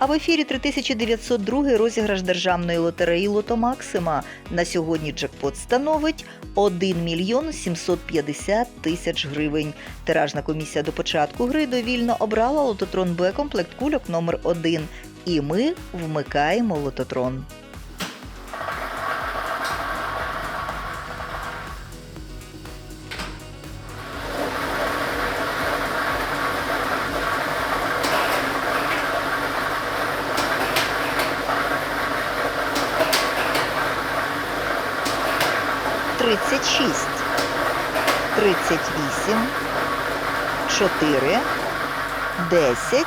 А в ефірі 3902 розіграш державної лотереї Лото Максима. На сьогодні джекпот становить 1 мільйон 750 тисяч гривень. Тиражна комісія до початку гри довільно обрала лототрон Б комплект кульок номер 1 І ми вмикаємо лототрон. Тридцять шість, тридцять вісім, чотири, десять,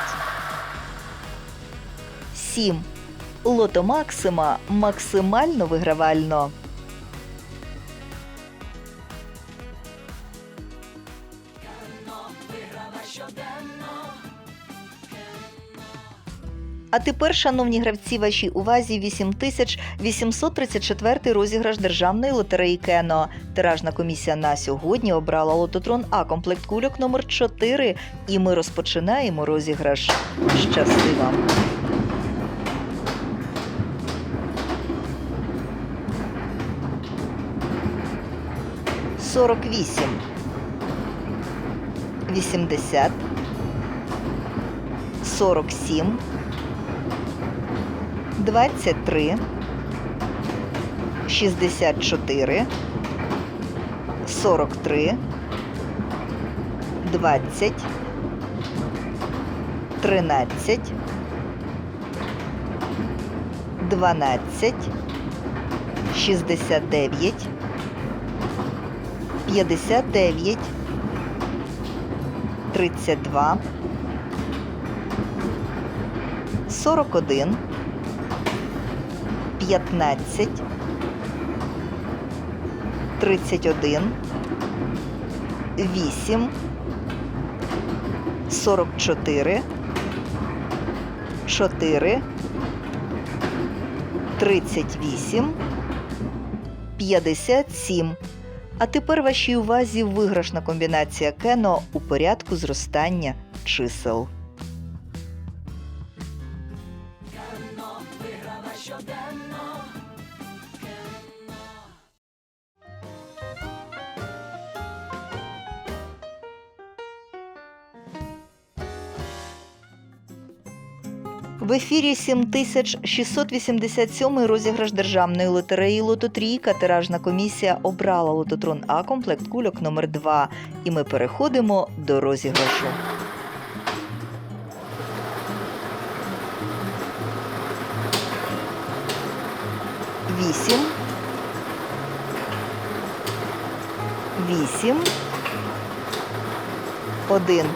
сім. Лото Максима максимально вигравально. А тепер, шановні гравці, вашій увазі 8834 розіграш державної лотереї Кено. Тиражна комісія на сьогодні обрала лототрон А комплект кульок номер 4 І ми розпочинаємо розіграш. Щасти вам! Сорок вісім, вісімдесят, сорок сім. 23, 64, 43, 20, 13, 12, 69, 59, 32, 41, 15, 31, 8, 44, 4, 38, 57. А тепер вашій увазі виграшна комбінація Кено у порядку зростання чисел. В ефірі 7687 розіграш державної лотереї Лототрійка. Тиражна комісія обрала лототрон А комплект кульок номер 2 І ми переходимо до розіграшу. Вісім. Вісім. Один.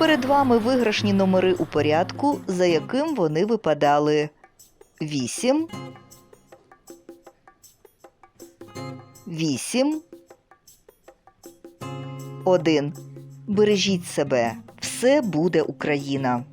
Перед вами виграшні номери у порядку, за яким вони випадали. 8 8 1 Бережіть себе. Все буде Україна.